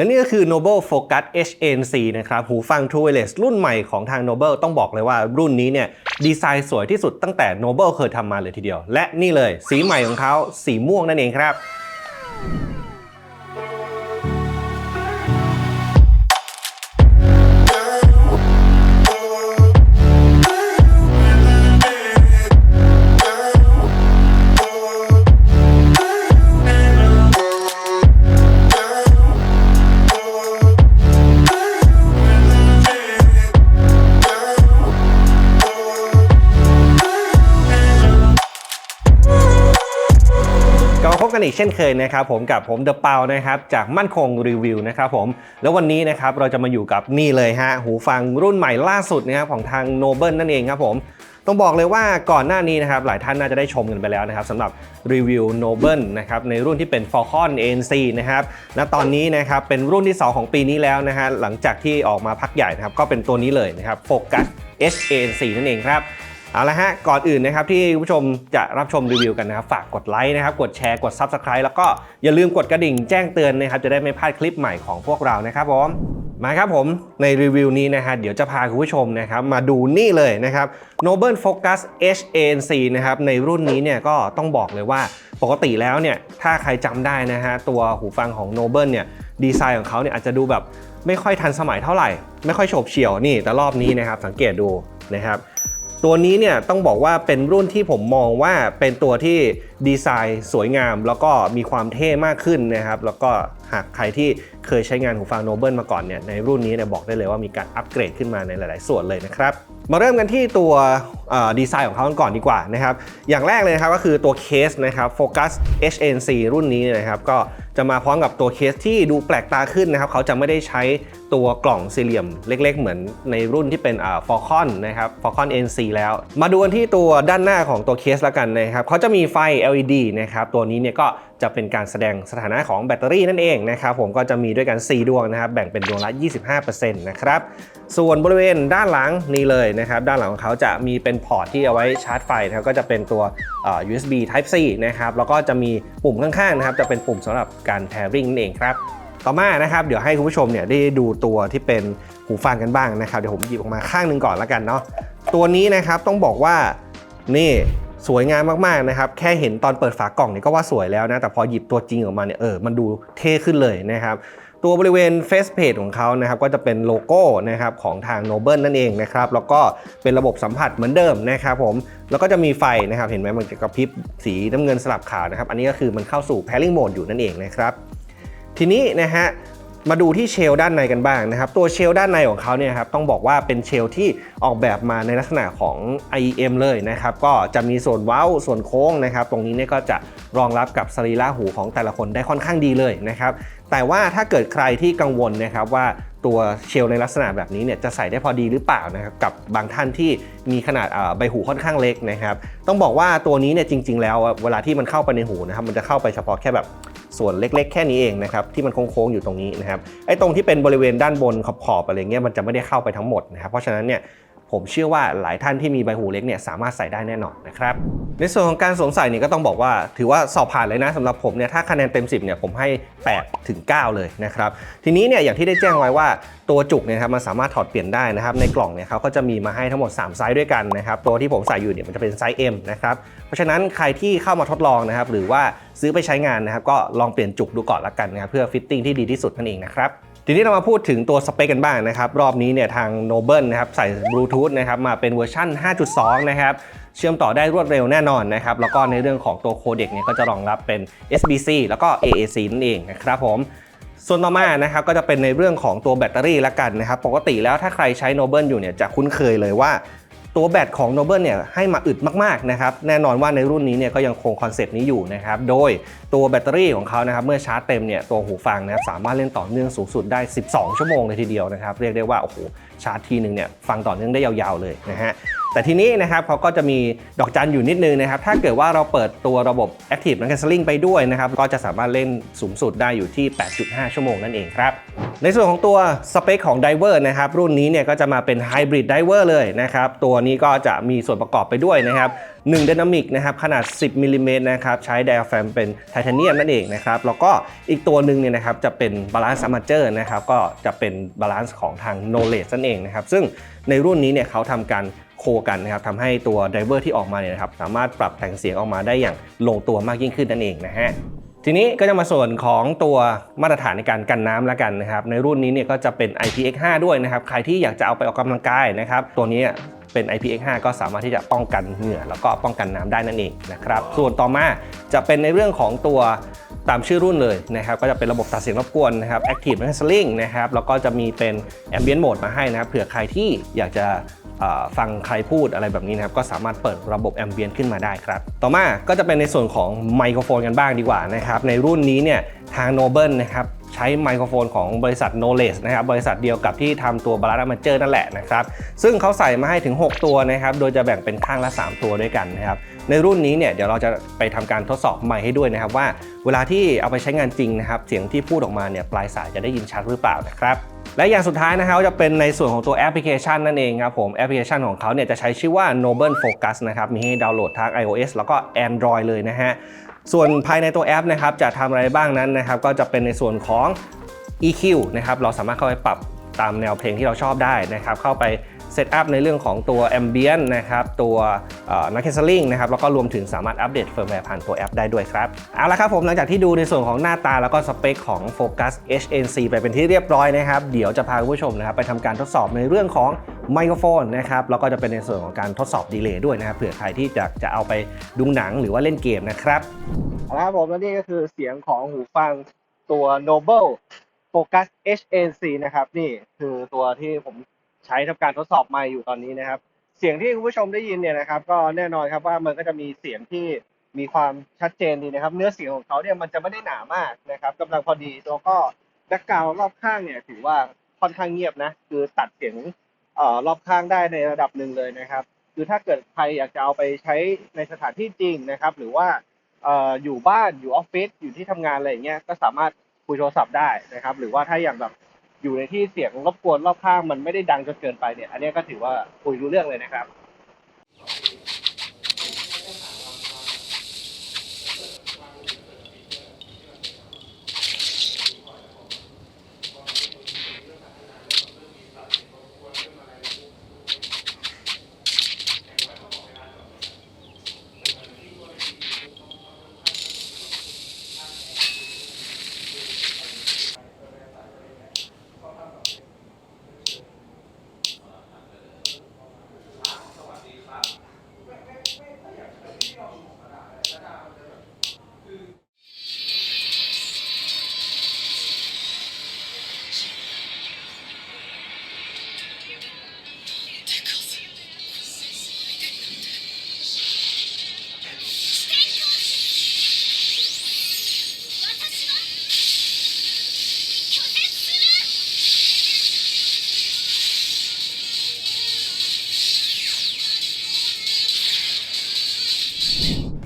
และนี่ก็คือ Noble Focus HNC นะครับหูฟัง True Wireless รุ่นใหม่ของทาง Noble ต้องบอกเลยว่ารุ่นนี้เนี่ยดีไซน์สวยที่สุดตั้งแต่ Noble เคยทำมาเลยทีเดียว และนี่เลย สีใหม่ของเขาสีม่วงนั่นเองครับ กันอีกเช่นเคยนะครับผมกับผมเดอะเปานะครับจากมั่นคงรีวิวนะครับผมแล้ววันนี้นะครับเราจะมาอยู่กับนี่เลยฮะหูฟังรุ่นใหม่ล่าสุดนะครับของทาง Noble นั่นเองครับผมต้องบอกเลยว่าก่อนหน้านี้นะครับหลายท่านน่าจะได้ชมกันไปแล้วนะครับสำหรับรีวิว Noble นะครับในรุ่นที่เป็น Falcon ANC นะครับและตอนนี้นะครับเป็นรุ่นที่ 2 ของปีนี้แล้วนะฮะหลังจากที่ออกมาพักใหญ่นะครับก็เป็นตัวนี้เลยนะครับ Focus HANC นั่นเองครับ เอาละฮะ ก่อนอื่นนะครับที่คุณผู้ชมจะรับชมรีวิวกันนะครับ ฝากกดไลค์นะครับ กดแชร์ กด Subscribe แล้วก็อย่าลืมกดกระดิ่งแจ้งเตือนนะครับ จะได้ไม่พลาดคลิปใหม่ของพวกเรานะครับผม มาครับผมในรีวิวนี้นะฮะเดี๋ยวจะพาคุณผู้ชมนะครับมาดูนี่เลยนะครับ Noble Focus HANC นะครับในรุ่นนี้เนี่ยก็ต้องบอกเลยว่าปกติแล้วเนี่ยถ้าใครจำได้นะฮะตัวหูฟังของ Noble เนี่ยดีไซน์ของเขาเนี่ยอาจจะดูแบบไม่ค่อยทันสมัยเท่าไหร่ ไม่ค่อยโฉบเฉี่ยวนี่แต่รอบนี้นะครับสังเกตดูนะครับ ตัวนี้เนี่ยต้องบอกว่าเป็นรุ่นที่ผมมองว่าเป็นตัวที่ดีไซน์สวยงาม แล้วก็มีความเท่มากขึ้นนะครับ แล้วก็ หากใครที่เคยใช้งานหูฟังโนเบิลมาก่อนเนี่ยในรุ่นนี้เนี่ยบอกได้เลยว่ามีการอัปเกรดขึ้นมาในหลาย ๆ ส่วนเลยนะครับ มาเริ่มกันที่ตัวดีไซน์ของเขากันก่อนดีกว่านะครับ อย่างแรกเลยนะครับก็คือตัวเคสนะครับ Focus HNC รุ่นนี้นะครับก็จะมาพร้อมกับตัวเคสที่ดูแปลกตาขึ้นนะครับเขาจะไม่ได้ใช้ตัวกล่องสี่เหลี่ยมเล็ก ๆ เหมือนในรุ่นที่เป็นอ่า Falcon นะครับ Falcon NC แล้ว มาดูกันที่ตัวด้านหน้าของตัวเคสแล้วกันนะครับเขาจะมีไฟ LED นะครับตัวนี้เนี่ยก็ จะเป็นการแสดงสถานะของแบตเตอรี่นั่นเองนะครับผมก็จะมีด้วยกัน 4 ดวงนะครับแบ่งเป็นดวงละ 25%นะครับส่วนบริเวณด้านหลังนี่เลยนะครับด้านหลังของเขาจะมีเป็นพอร์ตที่เอาไว้ชาร์จไฟนะครับก็จะเป็นตัว USB Type C นะครับแล้วก็จะมีปุ่มข้างๆนะครับจะเป็นปุ่มสำหรับการ pairing นั่นเองครับต่อมานะครับเดี๋ยวให้คุณผู้ชมเนี่ยได้ดูตัวที่เป็นหูฟังกันบ้างนะครับเดี๋ยวผมหยิบออกมาข้างหนึ่งก่อนแล้วกันเนาะตัวนี้นะครับต้องบอกว่านี่ สวยงามมากๆนะครับ แค่เห็นตอนเปิดฝากล่องเนี่ยก็ว่าสวยแล้วนะ แต่พอหยิบตัวจริงออกมาเนี่ยเออมันดูเท่ขึ้นเลยนะครับ ตัวบริเวณ Face Page ของเขานะครับ ก็จะเป็นโลโก้นะครับของทาง Noble นั่นเองนะครับ แล้วก็เป็นระบบสัมผัสเหมือนเดิมนะครับผม แล้วก็จะมีไฟนะครับ เห็นไหมมันจะกระพริบสีน้ำเงินสลับขาวนะครับ อันนี้ก็คือมันเข้าสู่ Pairing Mode อยู่นั่นเองนะครับ ทีนี้นะฮะ มาดูที่เชลด้านในกันบ้างนะครับ ตัวเชลด้านในของเขาเนี่ยครับต้องบอกว่าเป็นเชลที่ออกแบบมาในลักษณะของ IEM เลยนะครับ ก็จะมีส่วนเว้าส่วนโค้งนะครับ ตรงนี้เนี่ยก็จะรองรับกับสรีระหูของแต่ละคนได้ค่อนข้างดีเลยนะครับแต่ว่าถ้าเกิดใครที่กังวลนะครับว่าตัวเชลในลักษณะแบบนี้เนี่ยจะใส่ได้พอดีหรือเปล่านะครับกับบางท่านที่มีขนาดใบหูค่อนข้างเล็กนะครับ ต้องบอกว่าตัวนี้เนี่ยจริง ๆ แล้วเวลาที่มันเข้าไปในหูนะครับมันจะเข้าไปเฉพาะแค่แบบ ส่วนเล็กๆ แค่นี้เองนะครับที่มันโค้งๆอยู่ตรงนี้นะครับไอ้ตรงที่เป็นบริเวณด้านบนขอบๆอะไรเงี้ยมันจะไม่ได้เข้าไปทั้งหมดนะครับเพราะฉะนั้นเนี่ย ผมเชื่อว่าหลายท่านที่มีใบหูเล็กเนี่ยสามารถใส่ได้แน่นอนนะครับ ในส่วนของการสวมใส่เนี่ยก็ต้องบอกว่าถือว่าสอบผ่านเลยนะสำหรับผมเนี่ยถ้าคะแนนเต็ม 10เนี่ยผมให้8ถึง9เลยนะครับทีนี้เนี่ยอย่างที่ได้แจ้งไว้ว่าตัวจุกเนี่ยครับมันสามารถถอดเปลี่ยนได้นะครับในกล่องเนี่ยเขาก็จะมีมาให้ทั้งหมด 3 ไซส์ด้วยกันนะครับตัวที่ผมใส่อยู่เนี่ยมันจะเป็นไซส์ M นะครับเพราะฉะนั้นใครที่เข้ามาทดลองนะครับหรือว่าซื้อไปใช้งานนะครับก็ลองเปลี่ยนจุกดูก่อนละกันนะครับเพื่อฟิตติ้งที่ดีที่สุดนั่นเองนะครับ ทีนี้เรามาพูดถึงตัวสเปคกันบ้างนะครับ รอบนี้เนี่ยทาง Noble นะครับใส่บลูทูธนะครับมาเป็นเวอร์ชัน5.2 นะครับเชื่อมต่อได้รวดเร็วแน่นอนนะครับ แล้วก็ในเรื่องของตัวโคเด็กเนี่ยก็จะรองรับเป็น SBC แล้วก็ AAC นั่นเองนะครับผมส่วนต่อมานะครับก็จะเป็นในเรื่องของตัวแบตเตอรี่ละกันนะครับ ปกติแล้วถ้าใครใช้ Noble อยู่เนี่ยจะคุ้นเคยเลยว่า ตัวแบตของ Noble เนี่ยให้มาอึดมากๆนะครับแน่นอนว่าในรุ่นนี้เนี่ยก็ยังคงคอนเซปต์นี้อยู่นะครับโดยตัวแบตเตอรี่ของเขานะครับเมื่อชาร์จเต็มเนี่ยตัวหูฟังนะครับสามารถเล่นต่อเนื่องสูงสุดได้ 12 ชั่วโมงเลยทีเดียวนะครับเรียกได้ว่าโอ้โหชาร์จทีหนึ่งเนี่ยฟังต่อเนื่องได้ยาวๆเลยนะฮะ แต่ทีนี้นะครับเขาก็จะมีดอกจันอยู่นิดนึงนะครับ ถ้าเกิดว่าเราเปิดตัวระบบ Active Cancelling ไปด้วยนะครับ ก็จะสามารถเล่นสูงสุดได้อยู่ที่ 8.5 ชั่วโมงนั่นเองครับ ในส่วนของตัวสเปคของไดเวอร์นะครับ รุ่นนี้เนี่ยก็จะมาเป็นไฮบริดไดเวอร์เลยนะครับ ตัวนี้ก็จะมีส่วนประกอบไปด้วยนะครับ1 Dynamic นะครับขนาด 10มิลลิเมตรนะครับใช้ diaphragm เป็นไทเทเนียมนั่นเองนะครับ แล้วก็อีกตัวหนึ่งเนี่ยนะครับจะเป็น Balance Armature นะครับก็จะเป็น Balance ของทาง Knowledge นั่นเองนะครับซึ่งในรุ่นนี้เนี่ยเขาทำการ โคกันนะครับทำให้ตัวไดรเวอร์ที่ออกมาเนี่ยนะครับสามารถปรับแต่งเสียงออกมาได้อย่างลงตัวมากยิ่งขึ้นนั่นเองนะฮะทีนี้ก็จะมาส่วนของตัวมาตรฐานในการกันน้ำแล้วกันนะครับในรุ่นนี้เนี่ยก็จะเป็น IPX5 ด้วยนะครับใครที่อยากจะเอาไปออกกำลังกายนะครับตัวนี้เป็น IPX5 ก็สามารถที่จะป้องกันเหงื่อแล้วก็ป้องกันน้ำได้นั่นเองนะครับส่วนต่อมาจะเป็นในเรื่องของตัวตามชื่อรุ่นเลยนะครับก็จะเป็นระบบตัดเสียงรบกวนนะครับ Active Cancelling นะครับแล้วก็จะมีเป็น Ambient Mode มาให้นะครับเผื่อใครที่อยากจะ ฟังใครพูดอะไรแบบนี้นะครับ ก็สามารถเปิดระบบแอมเบียนขึ้นมาได้ครับ ต่อมาก็จะเป็นในส่วนของไมโครโฟนกันบ้างดีกว่านะครับ ในรุ่นนี้เนี่ยทางโนเบิลนะครับใช้ไมโครโฟนของบริษัท Knowledge นะครับบริษัทเดียวกับที่ทำตัวบาลานซ์มาเจอร์นั่นแหละนะครับ ซึ่งเขาใส่มาให้ถึง 6 ตัวนะครับ โดยจะแบ่งเป็นข้างละ 3 ตัวด้วยกันนะครับ ในรุ่นนี้เนี่ยเดี๋ยวเราจะไปทำการทดสอบไมค์ให้ด้วยนะครับว่า เวลาที่เอาไปใช้งานจริงนะครับเสียงที่พูดออกมาเนี่ยปลายสายจะได้ยินชัดหรือเปล่านะครับและอย่างสุดท้ายนะครับจะเป็นในส่วนของตัวแอปพลิเคชันนั่นเองครับผมแอปพลิเคชันของเขาเนี่ยจะใช้ชื่อว่า Noble Focus นะครับมีให้ดาวน์โหลดทาง iOS แล้วก็ Android เลยนะฮะส่วนภายในตัวแอปนะครับจะทำอะไรบ้างนั้นนะครับก็จะเป็นในส่วนของ EQ นะครับเราสามารถเข้าไปปรับตามแนวเพลงที่เราชอบได้นะครับเข้าไป เซตอัพในเรื่องของตัว Ambient นนะครับตัวนักแคสซิงนะครับแล้วก็รวมถึงสามารถอัปเดตเฟิร์มแวร์ผ่านตัวแอปได้ด้วยครับเอาละครับผมหลังจากที่ดูในส่วนของหน้าตาแล้วก็สเปคของ Focus HNC ไปเป็นที่เรียบร้อยนะครับเดี๋ยวจะพาคุณผู้ชมนะครับไปทำการทดสอบในเรื่องของไมโครโฟนนะครับแล้วก็จะเป็นในส่วนของการทดสอบดีเลย์ด้วยนะครับเผื่อใครที่จะจะเอาไปดูหนังหรือว่าเล่นเกมนะครับเอาละครับผมและนี่ก็คือเสียงของหูฟังตัว Noble Focus HNC นะครับ นี่คือตัวที่ผม ใช้ทำการทดสอบไมค์อยู่ตอนนี้นะครับ เสียงที่คุณผู้ชมได้ยินเนี่ยนะครับ ก็แน่นอนครับว่ามันก็จะมีเสียงที่มีความชัดเจนดีนะครับ เนื้อเสียงของเขาเนี่ยมันจะไม่ได้หนามากนะครับกำลังพอดีแล้วก็แบ็กกาวรอบข้างเนี่ยถือว่าค่อนข้างเงียบนะคือตัดเสียงเอ่อรอบข้างได้ในระดับหนึ่งเลยนะครับ คือถ้าเกิดใครอยากจะเอาไปใช้ในสถานที่จริงนะครับ หรือว่าเอ่ออยู่บ้านอยู่ออฟฟิศอยู่ที่ทำงานอะไรอย่างเงี้ยก็สามารถคุยโทรศัพท์ได้นะครับ หรือว่าถ้าอย่างแบบ อยู่ในที่เสียงรบกวนรอบข้างมันไม่ได้ดังจนเกินไปเนี่ย อันนี้ก็ถือว่าคุยรู้เรื่องเลยนะครับ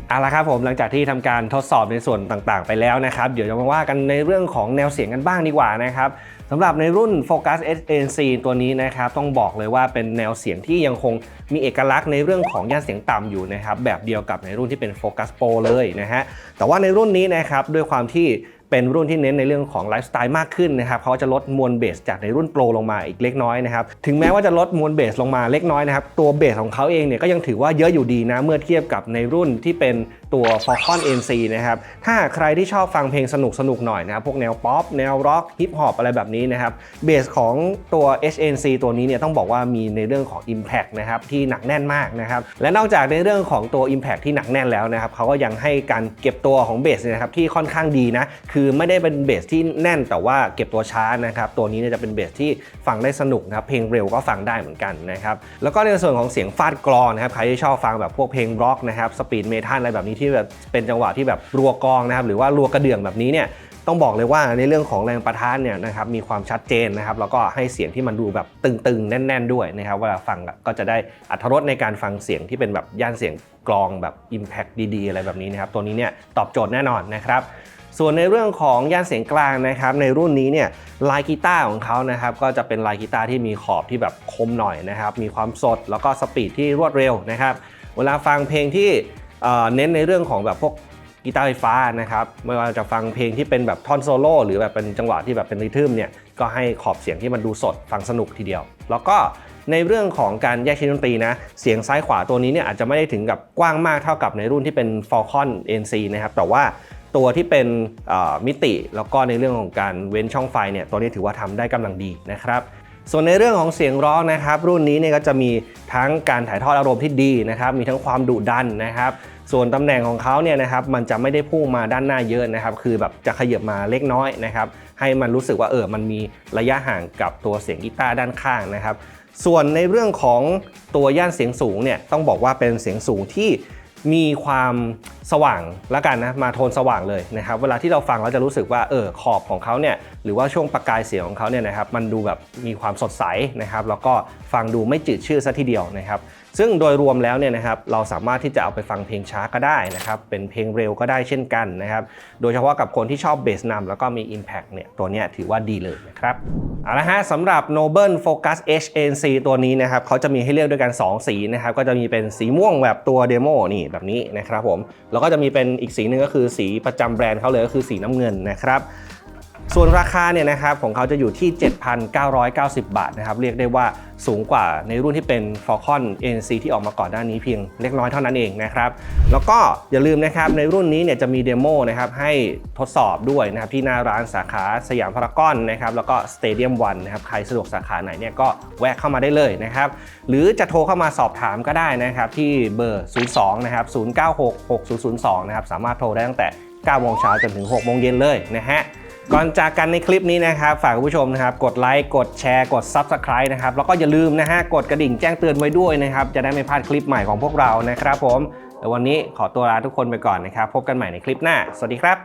เอาละครับผมหลังจากที่ทำการทดสอบในส่วนต่างๆ ไปแล้วนะครับ เดี๋ยวจะมาว่ากันในเรื่องของแนวเสียงกันบ้างดีกว่านะครับสำหรับในรุ่น Focus SNC ตัวนี้นะครับต้องบอกเลยว่าเป็นแนวเสียงที่ยังคงมีเอกลักษณ์ในเรื่องของย่านเสียงต่ำอยู่นะครับแบบเดียวกับในรุ่นที่เป็น Focus Pro เลยนะฮะแต่ว่าในรุ่นนี้นะครับด้วยความที่ เป็นรุ่นที่เน้นในเรื่องของไลฟ์สไตล์มากขึ้นนะครับเขาจะลดมวลเบสจากในรุ่นโปรลงมาอีกเล็กน้อยนะครับถึงแม้ว่าจะลดมวลเบสลงมาเล็กน้อยนะครับตัวเบสของเขาเองเนี่ยก็ยังถือว่าเยอะอยู่ดีนะเมื่อเทียบกับในรุ่นที่เป็นตัว Falcon NC นะครับถ้าใครที่ชอบฟังเพลงสนุกสนุกๆหน่อยนะครับพวกแนวป๊อปแนวร็อกฮิปฮอปอะไรแบบนี้นะครับเบสของตัว HNC ตัวนี้เนี่ยต้องบอกว่ามีในเรื่องของ Impact นะครับที่หนักแน่นมากนะครับและนอกจากในเรื่องของตัว Impact ที่หนักแน่นแล้วนะครับเขาก็ยังให้การเก็บตัวของเบสเนี่ยนะครับที่ค่อนข้างดีนะคือือไม่ได้เป็นเบสที่แน่นแต่ว่าเก็บตัวช้านะครับ ตัวนี้เนี่ยจะเป็นเบสที่ฟังได้สนุกนะครับ เพลงเร็วก็ฟังได้เหมือนกันนะครับ แล้วก็ในส่วนของเสียงฟาดกรองนะครับ ใครที่ชอบฟังแบบพวกเพลงร็อกนะครับ สปีดเมทัลอะไรแบบนี้ที่แบบเป็นจังหวะที่แบบรัวกรองนะครับ หรือว่ารัวกระเดื่องแบบนี้เนี่ยต้องบอกเลยว่าในเรื่องของแรงประทานเนี่ยนะครับมีความชัดเจนนะครับแล้วก็ให้เสียงที่มันดูแบบตึงๆ แน่น ๆ ด้วยนะครับเวลาฟังก็จะได้อัธรสในการฟังเสียงที่เป็นแบบย่านเสียงกรองแบบ Impact ดีๆ อะไรแบบนี้นะครับตัวนี้เนี่ยตอบโจทย์แน่นอนนะครับ ส่วนในเรื่องของย่านเสียงกลางนะครับในรุ่นนี้เนี่ยลายกีตาร์ของเขานะครับก็จะเป็นลายกีตาร์ที่มีขอบที่แบบคมหน่อยนะครับมีความสดแล้วก็สปีดที่รวดเร็วนะครับเวลาฟังเพลงที่เน้นในเรื่องของแบบพวกกีตาร์ไฟฟ้านะครับไม่ว่าจะฟังเพลงที่เป็นแบบท่อนโซโล่หรือแบบเป็นจังหวะที่แบบเป็นริทึมเนี่ยก็ให้ขอบเสียงที่มันดูสดฟังสนุกทีเดียว แล้วก็ในเรื่องของการแยกชิ้นดนตรีนะ เสียงซ้ายขวาตัวนี้เนี่ยอาจจะไม่ได้ถึงกับกว้างมากเท่ากับในรุ่นที่เป็น Falcon NC นะครับแต่ว่า ตัวที่เป็นมิติ แล้วก็ในเรื่องของการเว้นช่องไฟเนี่ยตัวนี้ถือว่าทำได้กำลังดีนะครับส่วนในเรื่องของเสียงร้องนะครับ รุ่นนี้เนี่ยก็จะมีทั้งการถ่ายทอดอารมณ์ที่ดีนะครับ มีทั้งความดุดันนะครับ ส่วนตำแหน่งของเขาเนี่ยนะครับมันจะไม่ได้พุ่งมาด้านหน้าเยอะนะครับ คือแบบจะขยับมาเล็กน้อยนะครับ ให้มันรู้สึกว่าเออมันมีระยะห่างกับตัวเสียงกีตาร์ด้านข้างนะครับ ส่วนในเรื่องของตัวย่านเสียงสูงเนี่ยต้องบอกว่าเป็นเสียงสูงที่ มีความสว่างละกันนะมาโทนสว่างเลยนะครับเวลาที่เราฟังเราจะรู้สึกว่าเออขอบของเขาเนี่ยหรือว่าช่วงประกายเสียงของเขาเนี่ยนะครับมันดูแบบมีความสดใสนะครับแล้วก็ฟังดูไม่จืดชืดซะทีเดียวนะครับ ซึ่งโดยรวมแล้วเนี่ยนะครับเราสามารถที่จะเอาไปฟังเพลงช้าก็ได้นะครับเป็นเพลงเร็วก็ได้เช่นกันนะครับโดยเฉพาะกับคนที่ชอบเบสนำแล้วก็มี Impact เนี่ยตัวนี้ถือว่าดีเลยนะครับเอาละฮะสำหรับ Noble Focus HNC ตัวนี้นะครับเขาจะมีให้เลือกด้วยกัน 2 สีนะครับก็จะมีเป็นสีม่วงแบบตัวเดโมนี่แบบนี้นะครับผมแล้วก็จะมีเป็นอีกสีหนึ่งก็คือสีประจำแบรนด์เขาเลยก็คือสีน้ำเงินนะครับ ส่วนราคาเนี่ยนะครับของเขาจะอยู่ที่ 7,990 บาทนะครับเรียกได้ว่าสูงกว่าในรุ่นที่เป็น Falcon NC ที่ออกมาก่อนหน้านี้เพียงเล็กน้อยเท่านั้นเองนะครับแล้วก็อย่าลืมนะครับในรุ่นนี้เนี่ยจะมีเดโมนะครับให้ทดสอบด้วยนะครับที่หน้าร้านสาขาสยามพารากอนนะครับแล้วก็สเตเดียมวันนะครับใครสะดวกสาขาไหนเนี่ยก็แวะเข้ามาได้เลยนะครับหรือจะโทรเข้ามาสอบถามก็ได้นะครับที่เบอร์ 02 นะครับ 096 6002 นะครับสามารถโทรได้ตั้งแต่9โมงเช้าจนถึง6โมงเย็นเลยนะฮะ ก่อนจากกันในคลิปนี้นะครับฝากคุณผู้ชมนะครับกดไลค์กดแชร์กด Subscribe นะครับแล้วก็อย่าลืมนะฮะกดกระดิ่งแจ้งเตือนไว้ด้วยนะครับจะได้ไม่พลาดคลิปใหม่ของพวกเรานะครับผมแต่วันนี้ขอตัวลาทุกคนไปก่อนนะครับ พบกันใหม่ในคลิปหน้า สวัสดีครับ